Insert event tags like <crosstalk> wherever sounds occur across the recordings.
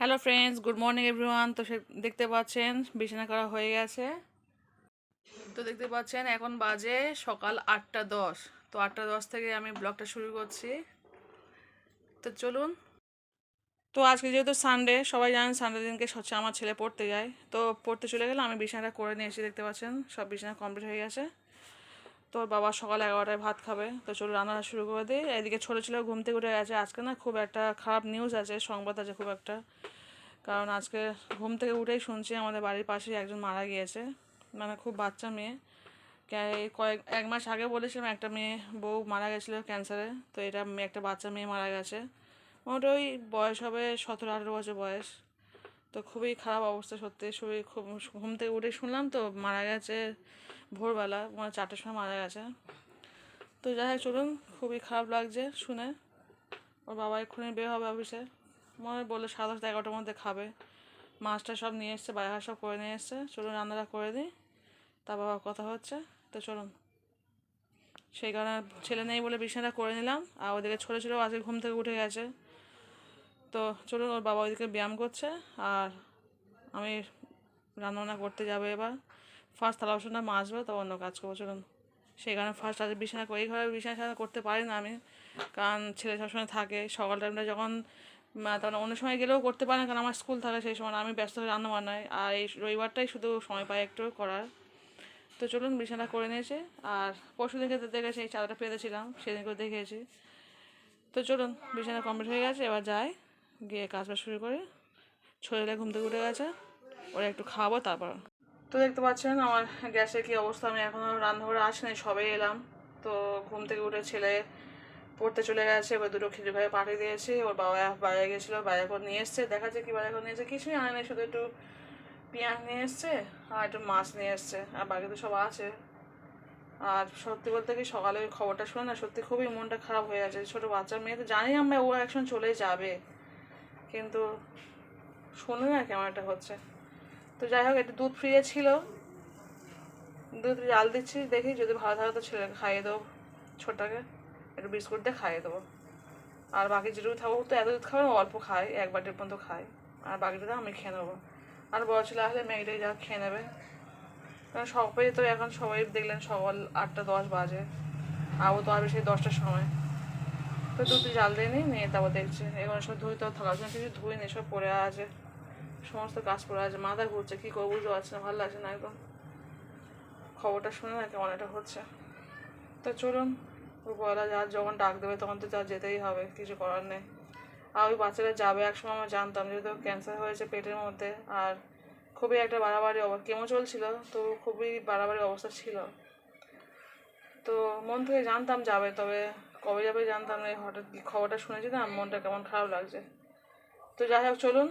Hello friends good morning everyone তো সে দেখতে পাচ্ছেন, বিছানা করা হয়ে গেছে। তো দেখতে পাচ্ছেন, এখন বাজে সকাল আটটা দশ। তো আটটা দশ থেকে আমি ব্লগটা শুরু করছি। তো চলুন। তো আজকে যেহেতু সানডে সবাই জানেন সানডে দিনকে হচ্ছে আমার ছেলে পড়তে যায়। তো পড়তে চলে গেলে আমি বিছানাটা করে নিয়ে এসে দেখতে পাচ্ছেন, সব বিছানা কমপ্লিট হয়ে গেছে। তোর বাবা সকাল এগারোটায় ভাত খাবে। তো চলো রান্না শুরু করে দিই। এদিকে ছোটো ছেলে ঘুম থেকে উঠে গেছে। আজকে না খুব একটা খারাপ নিউজ আছে, সংবাদ আছে খুব একটা। কারণ আজকে ঘুম থেকে উঠেই শুনছি আমাদের বাড়ির পাশেই একজন মারা গিয়েছে। মানে খুব বাচ্চা মেয়ে। কয়েক এক মাস আগে বলেছিলাম একটা মেয়ে, বউ মারা গেছিল ক্যান্সারে তো এটা একটা বাচ্চা মেয়ে মারা গেছে। মোটামুটি ওই বয়স হবে সতেরো আঠেরো বছর বয়স। তো খুবই খারাপ অবস্থা সত্যি। শরীর খুব ঘুম থেকে উঠে শুনলাম তো মারা গেছে। ভোরবেলা মানে চারটের সময় মারা গেছে। তো যাই হোক, চলুন, খুবই খারাপ লাগছে শুনে। ওর বাবা এক্ষুনি বের হবে অফিসে। মনে বলল সাড়ে দশটা, এগারোটার মধ্যে খাবে। মাছটা সব নিয়ে এসছে, বাইরে সব করে নিয়ে এসছে। চলুন, রান্নাটা করে দিই। তা বাবা কথা হচ্ছে। তো চলুন। সেই কারণে ছেলে নেই বলে বিছানাটা করে নিলাম। আর ওদিকে ছোটো ছোটো আজকে ঘুম থেকে উঠে গেছে। তো চলুন, ওর বাবা ওইদিকে ব্যায়াম করছে। আর আমি রান্নাবান্না করতে যাবে এবার। ফার্স্ট থালা বাসনটা মাজবে তো অন্য কাজ করব, চলুন। সেই কারণে ফার্স্ট আজ বিছানা এই ঘরে বিছানা করতে পারি না আমি। কারণ ছেলে সবসময় থাকে, সকাল টাইমটা যখন তখন অন্য সময় গেলেও করতে পারে না, কারণ আমার স্কুল থাকে সেই সময় আমি ব্যস্ত রান্না বান্নায়। আর এই রবিবারটাই শুধু সময় পাই একটু করার। তো চলুন বিছানা করে নিয়েছে, আর পরশু দিনকে দেখেছি, এই চাদরটা পেতেছিলাম সেদিন করে দেখেছি। তো চলুন, বিছানা কমপ্লিট হয়ে গেছে, এবার যাই, গিয়ে কাজ বাজ শুরু করে। ছেলে ঘুম থেকে উঠে গেছে, ওরা একটু খাব তারপর তো দেখতে পাচ্ছেন আমার গ্যাসের কি অবস্থা, আমি এখনও রান্নাঘরে আসিনি সবে এলাম। তো ঘুম থেকে উঠে ছেলে পড়তে চলে গেছে, এবার দুটো খিচুড়ি ভাই পাঠিয়ে দিয়েছি, ওর বাবা বাইরে গেছিল, বাইরে করে নিয়ে এসছে, দেখা যাচ্ছে কি বাইরে করে নিয়ে এসছে, কিছুই আনে নাই, শুধু একটু পেঁয়াজ নিয়ে এসছে আর একটু মাছ নিয়ে এসছে, আর বাকি তো সব আছে। আর সত্যি বলতে কি সকালে ওই খবরটা শুনে না সত্যি খুবই মনটা খারাপ হয়ে আছে ছোটো বাচ্চা, মেয়ে তো জানি আমরা ও একসময় চলে যাবে, কিন্তু শুনে না কেমন একটা হচ্ছে। তো যাই হোক একটু দুধ ফ্রিয়ে ছিল। দুধ জাল দিচ্ছি, দেখি যদি ভালো থাকে তো ছেলেকে খাইয়ে দেবো, ছোটটাকে। একটু বিস্কুট দিয়ে খাইয়ে দেবো। আর বাকি যেটুকু থাকব তো এত দুধ খাবে অল্প খাই এক বাটির পর্যন্ত খাই আর বাকিটা আমি খেয়ে নেব। আর বড় ছেলে আসলে মেয়েটাই যা খেয়ে নেবে। কারণ সবাই তো এখন সবাই দেখলেন সকাল আটটা দশ বাজে। আর ও তো আসবে সেই দশটার সময়। তো দুধ জাল দিয়ে নিই নিয়ে তারপর দেখছি। এগুলো সব ধুই তো থাকার জন্য কিছু ধুই নি, সব পড়ে আছে। সমস্ত কাজ পড়ে আছে, মাথা ঘুরছে, কী করব বুঝতে পারছি না, ভালো লাগছে না একদম। খবরটা শুনে না কেমন এটা হচ্ছে। তো চলুন বলা যা যখন ডাক দেবে তখন তো যা যেতেই হবে, কিছু করার নেই। আর ওই বাচ্চারা যাবে একসময় আমরা জানতাম যেহেতু ক্যান্সার হয়েছে পেটের মধ্যে, আর খুবই একটা বাড়াবাড়ি অবস্থা কেমো চলছিল, তো খুবই বাড়াবাড়ি অবস্থা ছিল। তো মন থেকে জানতাম যাবে, তবে কবে যাবে জানতাম না হঠাৎ খবরটা শুনেছি না মনটা কেমন খারাপ লাগছে। তো যাই হোক, চলুন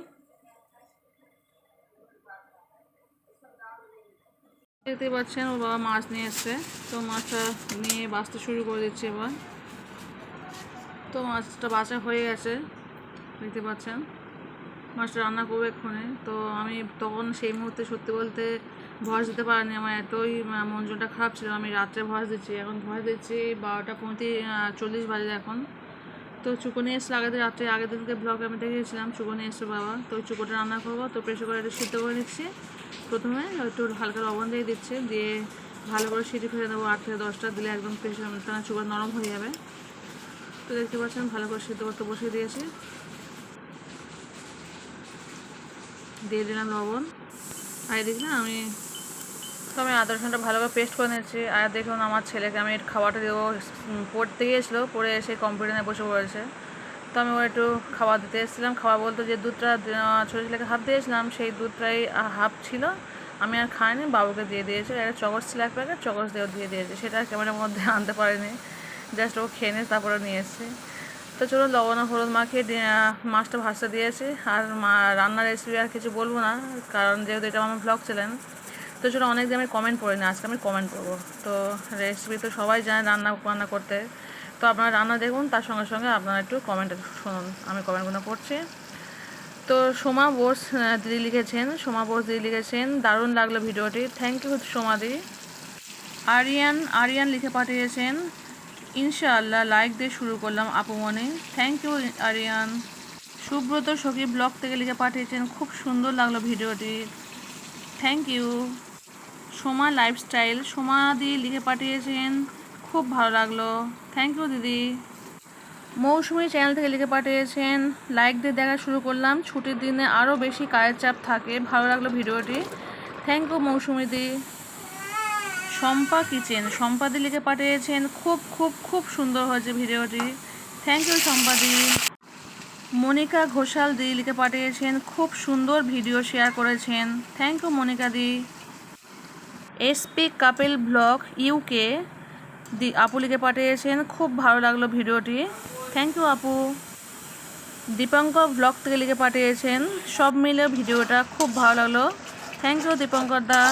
দেখতে পাচ্ছেন, ওর বাবা মাছ নিয়ে এসছে। তো মাছটা নিয়ে বাঁচতে শুরু করে দিচ্ছে এবার। তো মাছটা বাছা হয়ে গেছে, দেখতে পাচ্ছেন। মাছটা রান্না করব এক্ষুনি। তো আমি তখন সেই মুহূর্তে সত্যি বলতে ভয়েস দিতে পারিনি আমার, এতই, মন জনটা খারাপ ছিল। আমি রাত্রে ভয়েস দিচ্ছি, এখন ভয়েস দিচ্ছি বারোটা পঁয়ত্রিশ চল্লিশ বাজে এখন। তো চুকনি এসে দিন রাত্রে, আগের দিনকে ব্লগে আমি দেখেছিলাম, চুকনি এসছে বাবা। তো চুকোটা রান্না করব, তো প্রেশার করে সিদ্ধ করে নিচ্ছি। প্রথমে একটু হালকা লবণ দিয়ে দিচ্ছে, দিয়ে ভালো করে সিটি ফেলে দেবো আট থেকে দশটা, দিলে একদম প্রেশার চুকা নরম হয়ে যাবে। তো দেখতে পাচ্ছেন, ভালো করে সিদ্ধ করতে বসিয়ে দিয়েছি। দিয়ে দিলাম লবণ। আর এদিকে না, আমি তো আমি আদা রসুনটা ভালো করে পেস্ট করে নিয়েছি। আর দেখুন, আমার ছেলেকে আমি খাবারটা দেবো পড়তে গিয়েছিল, পড়ে এসে কম্পিউটার বসে পড়েছে। তো আমি ওর একটু খাওয়া দিতে এসেছিলাম। খাওয়া বলতে যে দুধটা ছোটো ছেলেকে হাফ দিয়েছিলাম সেই দুধটাই হাফ ছিল। আমি আর খাইনি, বাবুকে দিয়ে দিয়েছি। একটা চকস ছিল এক প্যাকেট চকস দিয়ে দিয়ে দিয়েছে। সেটা আর ক্যামেরার মধ্যে <laughs> আনতে পারিনি। জাস্ট ও খেয়ে নিয়ে তারপরে নিয়ে তো চলুন, লবণ হলুদ মাখিয়ে মাছটা ভাজতে দিয়েছি। আর মা, রান্নার রেসিপি আর কিছু বলব না, কারণ যেহেতু এটা আমার ব্লগ ছিলেন। তো চলো অনেক দিন আমি কমেন্ট পড়িনি, আজকে আমি কমেন্ট করব। তো রেসিপি তো সবাই জানে রান্না বান্না করতে। তো আপনারা রান্না দেখুন, তার সঙ্গে সঙ্গে আপনারা একটু কমেন্ট শুনুন, আমি কমেন্টগুলো করছি। তো সোমা বোস দিদি লিখেছেন, সোমা বোস দিদি লিখেছেন, দারুণ লাগল ভিডিওটি থ্যাংক ইউ সোমা দিদি আরিয়ান আরিয়ান লিখে পাঠিয়েছেন, ইনশাআল্লাহ লাইক দিয়ে শুরু করলাম আপু মনে। Thank you Aryan. সুব্রত সখী ব্লগ থেকে লিখে পাঠিয়েছেন, খুব সুন্দর লাগল ভিডিওটি। Thank you Soma lifestyle Soma দি লিখে পাঠিয়েছেন খুব ভালো লাগল। থ্যাংক ইউ দিদি। মৌসুমি চ্যানেল থেকে লিখে পাঠিয়েছেন লাইক দিয়ে দেখা শুরু করলাম। ছুটির দিনে আরও বেশি কাজের চাপ থাকে। ভালো লাগল ভিডিওটি। Thank you Mousumi the. Shampa kitchen. সম্পাদি লিখে পাঠিয়েছেন, খুব খুব খুব সুন্দর হয়েছে ভিডিওটি। থ্যাংক ইউ সম্পাদি মনিকা ঘোষাল দি লিখে পাঠিয়েছেন, খুব সুন্দর ভিডিও শেয়ার করেছেন। Thank you Monika the. SP couple blog UK দি আপু লিখে পাঠিয়েছেন, খুব ভালো লাগল ভিডিওটি। থ্যাংক ইউ আপু। দীপঙ্কর ব্লগ থেকে লিখে পাঠিয়েছেন, সব মিলে ভিডিওটা খুব ভালো লাগল। Thank you Dipankar the.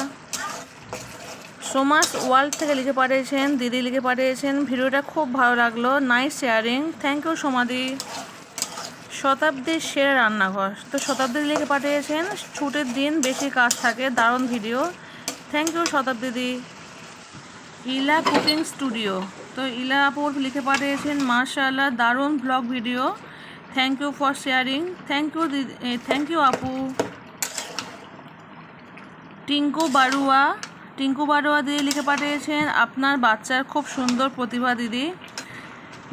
Soma's world থেকে লিখে পাঠিয়েছেন, দিদি লিখে পাঠিয়েছেন, ভিডিওটা খুব ভালো লাগল নাইস শেয়ারিং থ্যাংক ইউ সোমাদি। শতাব্দীর সেরা রান্নাঘর। তো শতাব্দী লিখে পাঠিয়েছেন, ছুটির দিন বেশি কাজ থাকে, দারুণ ভিডিও। থ্যাংক ইউ শতাব্দী দি। ইলা কুকিং স্টুডিও। তো ইলা আপুর লিখে পাঠিয়েছেন মার্শাল্লাহ দারুণ blog video thank you for sharing thank you thank you আপু। টিঙ্কু বারুয়া। টিঙ্কু বারুয়া দিদি লিখে পাঠিয়েছেন, আপনার বাচ্চার খুব সুন্দর প্রতিভা দিদি।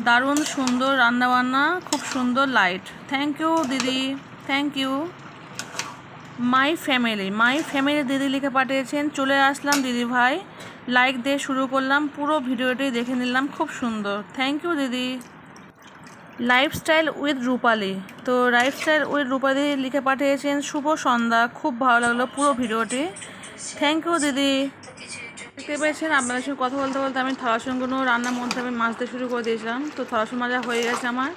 দারুণ সুন্দর রান্নাবান্না, খুব সুন্দর লাইট থ্যাংক ইউ দিদি। Thank you my family my family দিদি লিখে পাঠিয়েছেন, চলে আসলাম দিদি ভাই। লাইক দিয়ে শুরু করলাম। পুরো ভিডিওটি দেখে নিলাম। খুব সুন্দর। থ্যাংক ইউ দিদি। লাইফস্টাইল উইথ রূপালি তো লাইফস্টাইল উইথ রূপালি লিখে পাঠিয়েছেন। শুভ সন্ধ্যা। খুব ভালো লাগল পুরো ভিডিওটি। থ্যাংক ইউ দিদি। দেখতে পেয়েছেন, আপনাদের সঙ্গে কথা বলতে বলতে আমি থালাসনগুলো রান্নার মধ্যে আমি মাজতে শুরু করে দিয়েছিলাম। তো থালাসন মাজা হয়ে গেছে আমার।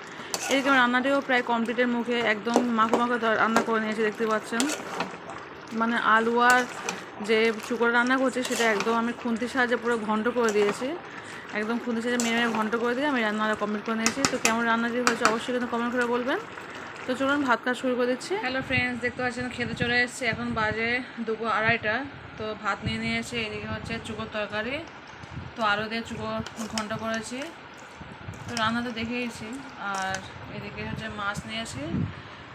এদিকে আমার রান্নাটিও প্রায় কমপ্লিটের মুখে একদম মাখো মাখো রান্না করে নিয়েছি, দেখতে পাচ্ছেন। মানে আলু আর যে চুকর রান্না করছি সেটা একদম আমি খুন্তির সাহায্যে পুরো ঘন্ট করে দিয়েছি। একদম খুন্তির সাহায্যে মেরে মেরে ঘন্ট করে দিয়ে আমি রান্নাটা কমপ্লিট করে নিয়েছি। তো কেমন রান্নাটি হয়েছে অবশ্যই কিন্তু কমেন্ট করে বলবেন। তো চলুন ভাত কাজ শুরু করে দিচ্ছি। হ্যালো ফ্রেন্ডস দেখতে পাচ্ছেন খেতে চলে এসেছি। এখন বাজে দুপুর আড়াইটা। তো ভাত নিয়ে নিয়েছি, এদিকে হচ্ছে চুকোর তরকারি। তো আলু দিয়ে চুকো ঘন্ট করেছি। তো রান্না তো দেখেইছি। আর এদিকে হচ্ছে মাছ নিয়েছি।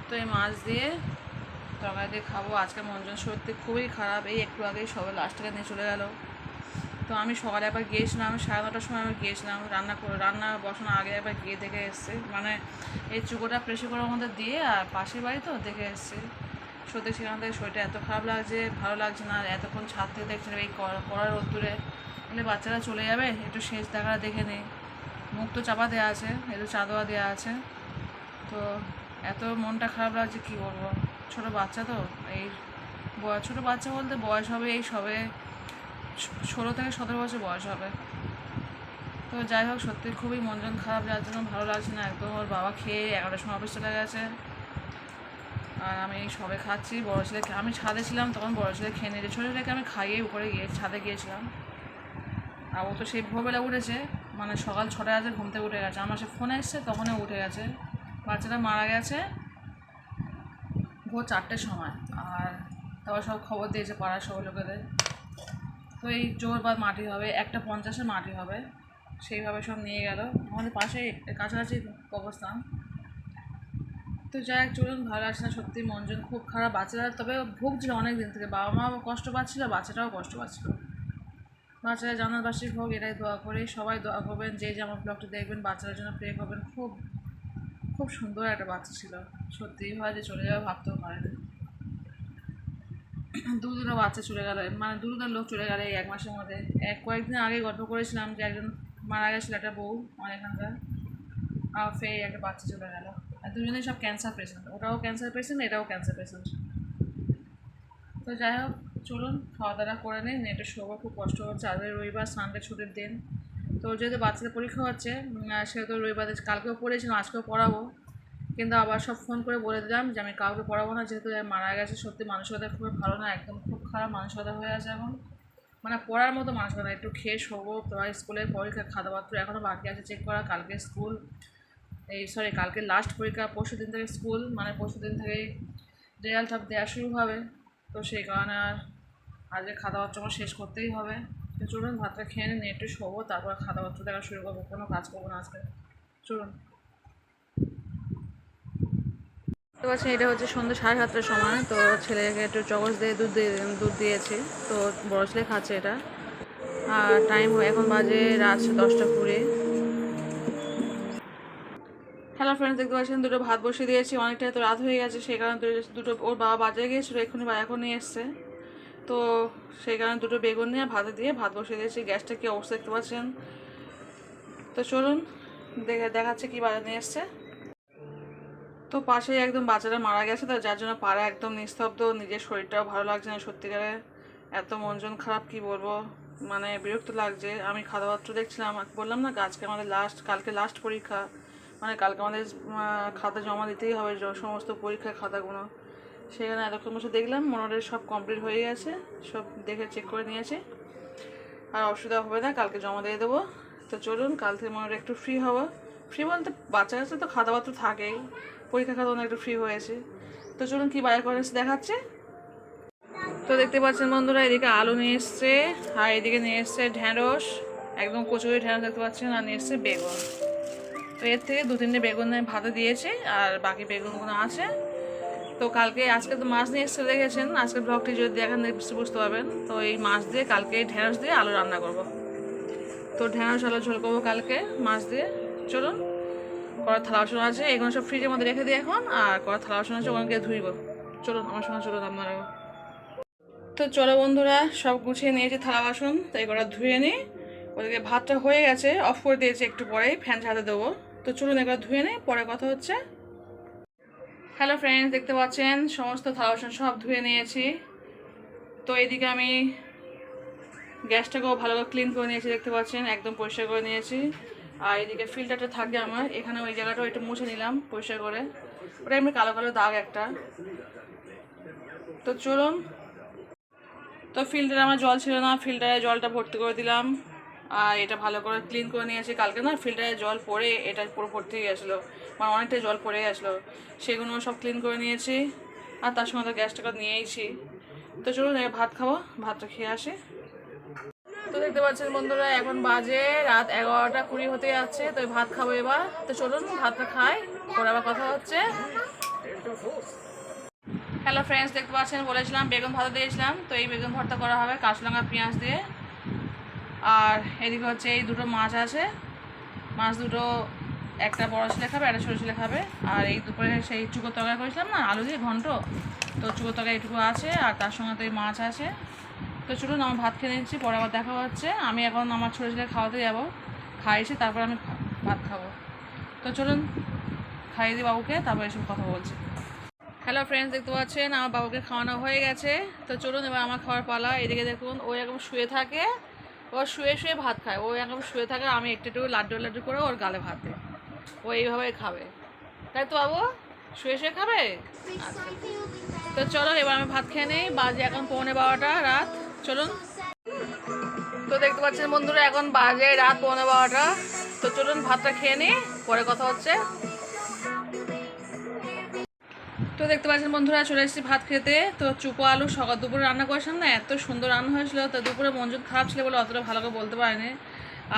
তো এই মাছ দিয়ে তরকারি দিয়ে খাব। আজকে মনজন সত্যি খুবই খারাপ। এই একটু আগেই সবাই লাস্ট থেকে নিয়ে চলে গেল। তো আমি সকালে একবার গিয়েছিলাম, সাড়ে নটার সময় আমি গিয়েছিলাম। রান্না করে, রান্না বসানোর আগে একবার গিয়ে দেখে এসেছি। মানে এই চুকোটা প্রেশার করার মধ্যে দিয়ে আর পাশের বাড়ি তো দেখে এসেছি। সত্যি সেখান থেকে শরীরটা এত খারাপ লাগছে, ভালো লাগছে না। এতক্ষণ ছাদ থেকে দেখছিলাম এই কড়া- রোদ্দুরে। বলে বাচ্চারা চলে যাবে, একটু শেষ দেখা দেখে নেই। মুখ তো চাপা দেওয়া আছে, একটু চাদোয়া দেওয়া আছে। তো এত মনটা খারাপ লাগছে, কী বলব? ছোট বাচ্চা তো, এই ছোটো বাচ্চা বলতে বয়স হবে এই সবে ষোলো থেকে সতেরো বছর বয়স হবে। তো যাই হোক, সত্যি খুবই মনজন খারাপ, যার জন্য ভালো লাগছে না একদম। ওর বাবা খেয়ে এগারোটার সময় অফিস চলে গেছে। আর আমি সবে খাচ্ছি, বড়ো ছেলেকে আমি ছাদে ছিলাম, তখন বড়ো ছেলে খেয়ে নিয়েছে। ছোটো ছেলেকে আমি খাইয়ে উপরে গিয়ে ছাদে গিয়েছিলাম। আর ও তো সেই ভোরবেলা উঠেছে মানে সকাল ছটায় আছে ঘুম থেকে উঠে গেছে। আমার সে ফোন এসছে, তখনই উঠে গেছে। বাচ্চাটা মারা গেছে ভোর চারটের সময়। আর তারপর সব খবর দিয়েছে পাড়ার সব লোকেদের। তো এই জোর বা মাটি হবে, একটা পঞ্চাশের মাটি হবে, সেইভাবে সব নিয়ে গেল। আমাদের পাশে কাছাকাছি অবস্থান তো যাই হোক, চলুন, ভালো লাগছে না সত্যি মনজন খুব খারাপ। বাচ্চারা, তবে ভুগছিল অনেক দিন থেকে। বাবা মাও কষ্ট পাচ্ছিল, বাচ্চাটাও কষ্ট পাচ্ছিল। বাচ্চারা জানারবাসী হোক এটাই দোয়া করে। সবাই দোয়া করবেন, যে যে আমার ব্লগটি দেখবেন, বাচ্চাদের জন্য প্রে করবেন। খুব খুব সুন্দর একটা বাচ্চা ছিল। সত্যি হয় যে চলে যাবে ভাবতেও পারেনি। দু দুটো বাচ্চা চলে গেল। মানে দু দুটো লোক চলে গেল এক মাসের মধ্যে। এক কয়েকদিন আগে গল্প করেছিলাম যে একজন মারা গেছিল একটা বউ অনেকখানকার। আর ফের একটা বাচ্চা চলে গেল। আর দুজনেই সব ক্যান্সার পেশেন্ট ওটাও ক্যান্সার পেশেন্ট এটাও ক্যান্সার পেশেন্ট তো যাই হোক, চলুন, খাওয়া দাওয়া করে নিন। নেটে শোবো, খুব কষ্ট হচ্ছে। আজকে রবিবার সানডে ছুটির দিন। তো যেহেতু বাচ্চাদের পরীক্ষা হচ্ছে সেহেতু রবিবারে কালকেও পড়েছিলাম, আজকেও পড়াবো। কিন্তু আবার সব ফোন করে বলে দিলাম যে, আমি কাউকে পড়াবো না, যেহেতু মারা গেছে, সত্যি মানসিকতা খুবই ভালো না, একদম খুব খারাপ মানসিকতা হয়ে আছে এখন। মানে পড়ার মতো মানসিকতা একটু খেয়ে শোবো তোমার স্কুলের পরীক্ষা খাতাপত্র এখনও বাকি আছে চেক করা, কালকে স্কুল, এই সরি কালকে লাস্ট পরীক্ষা, পরশু দিন থেকে স্কুল মানে পরশু দিন থেকেই রেজাল্ট সব দেওয়া শুরু হবে। তো সেই কারণে আর আজকে খাতাপত্র আমার শেষ করতেই হবে। চলুন, ভাতটা খেয়ে নিন, একটু শোবো, তারপর খাতাপত্র দেখা শুরু করব। কোনো কাজ করব না আজকে। চলুন। পাচ্ছেন এটা হচ্ছে সন্ধ্যা সাড়ে সাতটার সময়, তো ছেলেকে একটু চকস দিয়ে দুধ দুধ দিয়েছি। তো বড় ছেলে খাচ্ছে এটা। আর টাইম এখন বাজে রাত দশটা কুড়ি। হ্যালো ফ্রেন্ডস দেখতে পাচ্ছেন, দুটো ভাত বসিয়ে দিয়েছি। অনেকটা তো রাত হয়ে গেছে, সেই কারণে দুটো- ওর বাবা বাজারে গিয়েছিল এক্ষুনি বা এখন নিয়ে এসছে। তো সেই কারণে দুটো বেগুন নিয়ে ভাতে দিয়ে ভাত বসিয়ে দিয়েছি। গ্যাসটা কি অবস্থা দেখতে পাচ্ছেন? তো চলুন, দেখে দেখাচ্ছে কি বাজার নিয়ে এসছে। তো পাশেই একদম বাচ্চাটা মারা গেছে, তো যার জন্য পাড়া একদম নিস্তব্ধ, নিজের শরীরটাও ভালো লাগছে না সত্যিকারে। এত মনজন খারাপ, কি বলব? মানে বিরক্ত লাগছে। আমি খাতাপত্র দেখছিলাম, বললাম না, আজকে আমাদের লাস্ট কালকে লাস্ট পরীক্ষা। মানে কালকে আমাদের খাতা জমা দিতেই হবে সমস্ত পরীক্ষার খাতাগুলো। সেখানে এতক্ষণ বসে দেখলাম মোটামুটি সব কমপ্লিট হয়ে গেছে, সব দেখে চেক করে নিয়েছে। আর অসুবিধা হবে না, কালকে জমা দিয়ে দেবো। তো চলুন, কাল থেকে মনে একটু ফ্রি হব। ফ্রি বলতে বাচ্চা কাছে তো খাতাপত্র থাকেই, পরীক্ষা খাতা একটু ফ্রি হয়েছে। তো চলুন, কি বাইরে করে দেখাচ্ছে। তো দেখতে পাচ্ছেন বন্ধুরা, এদিকে আলু নিয়ে এসছে, আর এদিকে নিয়ে এসছে ঢ্যাঁড়স, একদম কচুরি ঢ্যাঁড়স দেখতে পাচ্ছেন, আর নিয়ে এসছে বেগুন। তো এর থেকে দু তিনটে বেগুন ভাতে দিয়েছি, আর বাকি বেগুনগুলো আছে। তো কালকে, আজকে তো মাছ নিয়ে এসে দেখেছেন, আজকে ব্লগটি যদি দেখেন বুঝতে পারবেন। তো এই মাছ দিয়ে কালকে ঢেঁড়স দিয়ে আলু রান্না করব। তো ঢেঁড়স, আলু ঝোল করব কালকে মাছ দিয়ে। চলুন, কড়ার থালা বাসন আছে, এগুলো সব ফ্রিজের মধ্যে রেখে দিই এখন, আর কড়ার থালা বাসন আছে ওখানে ধুইব। চলুন, আমার সঙ্গে চলুন আপনারাও তো চলো বন্ধুরা, সব গুছিয়ে নিয়েছি থালা বাসন তাই কটা ধুয়ে নিই। ওদিকে ভাতটা হয়ে গেছে অফ করে দিয়েছি একটু পরেই ফ্যান ছাড়তে দেবো। তো চলুন এগুলো ধুয়ে নিই, পরে কথা হচ্ছে। হ্যালো ফ্রেন্ডস দেখতে পাচ্ছেন? সমস্ত বাসন সব ধুয়ে নিয়েছি। তো এদিকে আমি গ্যাসটাকেও ভালো করে ক্লিন করে নিয়েছি, দেখতে পাচ্ছেন? একদম পরিষ্কার করে নিয়েছি। আর এদিকে ফিল্টারটা থাকে আমার। এখানে ওই জায়গাটাও একটু মুছে নিলাম পরিষ্কার করে। ওটা এমনি কালো কালো দাগ একটা। তো চলুন। তো ফিল্টারে আমার জল ছিল না। ফিল্টারে জলটা ভর্তি করে দিলাম। এটা ভালো করে ক্লিন করে নিয়েছি কালকে না ফিল্টারে জল পড়ে এটা পুরো ভর্তি হয়ে গেছিল। মানে অনেকটাই জল পড়ে গেছিল। সেগুলো সব ক্লিন করে নিয়েছি। আর তার সঙ্গে তো গ্যাসটাকে নিয়েইছি। তো চলুন ভাত খাব। ভাতটা খেয়ে আসি। তো দেখতে পাচ্ছেন বন্ধুরা, এখন বাজে রাত এগারোটা কুড়ি হতে যাচ্ছে। তো ভাত খাব এবার। তো চলুন, ভাতটা খাই। পরে আবার কথা হচ্ছে। হ্যালো ফ্রেন্ডস দেখতে পাচ্ছেন, বলেছিলাম বেগুন ভাজা দিয়েছিলাম। তো এই বেগুন ভর্তা করা হবে কাঁচলঙ্কা পেঁয়াজ দিয়ে। আর এদিকে হচ্ছে এই দুটো মাছ আছে। মাছ দুটো একটা বড় ছেলে খাবে, একটা ছোটো ছেলে খাবে। আর এই দুপুরে সেই চুকো তরকারি করেছিলাম না, আলু দিয়ে ঘন্ট। তো চুকো তরকারি এটুকু আছে, আর তার সঙ্গে তো এই মাছ আছে। তো চলুন আমার ভাত খেয়ে নিচ্ছি, পরে আবার দেখা হচ্ছে। আমি এখন আমার ছোটো ছেলে খাওয়াতে যাব। খাইয়েছি তারপর আমি ভাত খাব। তো চলুন খাইয়ে দিই বাবুকে, তারপর এসব কথা বলছি। হ্যালো ফ্রেন্ডস দেখতে পাচ্ছেন? আমার বাবুকে খাওয়ানো হয়ে গেছে। তো চলুন এবার আমার খাওয়ার পালা। এদিকে দেখুন, ও এখন শুয়ে থাকে। ও শুয়ে শুয়ে ভাত খায়। ও এখন শুয়ে থাকে, আমি একটু একটু লাড্ডু লাড্ডু করে ওর গালে ভাত দিই। ও এইভাবে খাবে। তাই তো বাবু? শুয়ে শুয়ে খাবে? আচ্ছা। তো চলো, এবার আমি ভাত খেয়ে নিই। বাজে এখন পৌনে বারোটা রাত। চলুন। তো দেখতে পাচ্ছেন বন্ধুরা, এখন বাজে রাত পৌনে বারোটা। তো চলুন, ভাতটা খেয়ে নিই, পরে কথা হচ্ছে। তো দেখতে পাচ্ছেন বন্ধুরা, চলে এসেছি ভাত খেতে। তো চুপো আলু, সকাল দুপুরে রান্না করেছিলাম না এত সুন্দর রান্না হয়েছিল, তো দুপুরে মনজুত খারাপ ছিল বলে অতটা ভালো করে বলতে পারেনি।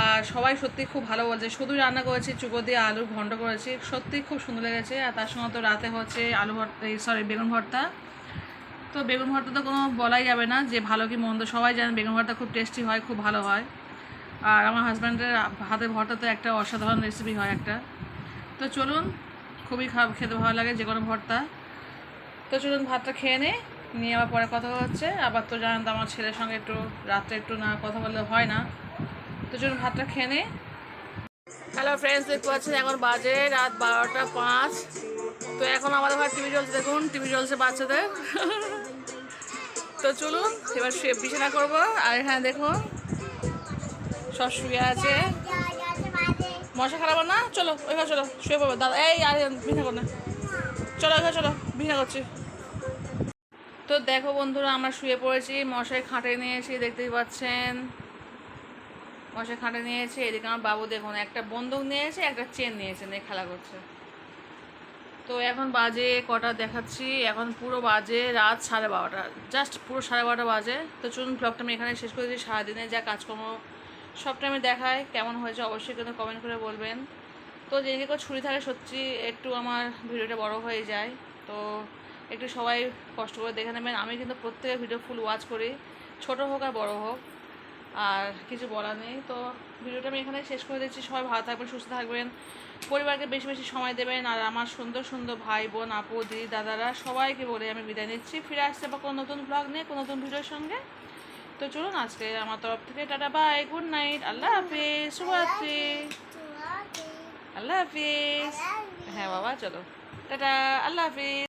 আর সবাই সত্যি খুব ভালো বলছে শুধু রান্না করেছি, চুপো দিয়ে আলুর ঘন্ট করেছি সত্যি খুব সুন্দর লেগেছে। আর তার সঙ্গে তো রাতে হচ্ছে আলু ভর্তা সরি বেগুন ভর্তা। তো বেগুন ভর্তা তো কোনো বলাই যাবে না, যে ভালো কি মন্দ, সবাই জানে বেগুন ভর্তা খুব টেস্টি হয়, খুব ভালো হয়। আর আমার হাজব্যান্ডের হাতের ভর্তা তো একটা অসাধারণ রেসিপি হয় একটা। তো চলুন, খুবই খা খেতে ভালো লাগে যে কোনো ভর্তা। তো চলুন ভাতটা খেয়ে নে। নিয়ে আবার পরে কথা হচ্ছে। আবার তো জানেন তো আমার ছেলের সঙ্গে একটু রাত্রে একটু না কথা বললে হয় না। তো চলুন ভাতটা খেয়ে নিই হ্যালো ফ্রেন্ডস দেখতে পাচ্ছেন এখন বাজে রাত বারোটা পাঁচ। তো এখন আমাদের ঘরে টিভি চলছে, দেখুন টিভি চলছে বাচ্চাদের। তো চলুন, এবার শুয়ে বিছানা করব। আর এখানে দেখুন, সব শুয়ে আছে। মশা খারাপ না? চলো, ওইখানে চলো, শুয়ে পড়ব দাদা এই, আর, বিছানা কর না। চলো, ওইখানে চলো, বিছানা করছি। তো দেখো বন্ধুরা, আমরা শুয়ে পড়েছি, মশাই খাটে নিয়েছি দেখতেই পাচ্ছেন। মশাই খাটে নিয়েছে এদিকে আমার বাবু দেখুন, একটা বন্দুক নিয়েছে একটা চেন নিয়েছে নিয়ে খেলা করছে। তো এখন বাজে কটা দেখাচ্ছি, এখন পুরো বাজে রাত সাড়ে বারোটা জাস্ট পুরো সাড়ে বারোটা বাজে। তো চলুন ব্লগটা আমি এখানে শেষ করে দিই সারাদিনে যা কাজকর্ম সবটা আমি দেখাই কেমন হয়েছে অবশ্যই কিন্তু কমেন্ট করে বলবেন। তো যেদিকে ছুরি থাকে সত্যি একটু আমার ভিডিওটা বড় হয়ে যায়। তো তো একটু সবাই কষ্ট করে দেখে নেবেন। আমি কিন্তু প্রত্যেকের ভিডিও ফুল ওয়াচ করি। ছোট হোক আর বড় হোক, আর কিছু বলার নেই। তো ভিডিওটা আমি এখানে শেষ করে দিচ্ছি। সবাই ভালো থাকবেন, সুস্থ থাকবেন। পরিবারকে বেশি বেশি সময় দেবেন। আর আমার সুন্দর সুন্দর ভাই বোন, আপু, দিদি, দাদারা, সবাইকে বলে আমি বিদায় নিচ্ছি। ফিরে আসতে বা কোনো নতুন ব্লগ নিয়ে, কোনো নতুন ভিডিওর সঙ্গে। তো চলুন আজকে আমার তরফ থেকে টাটা বাই গুড নাইট আল্লাহ হাফিজ, শুভরাত্রি। আল্লাহ হাফিজ। হ্যাঁ বাবা, চলো। টাটা, আল্লাহ হাফিজ।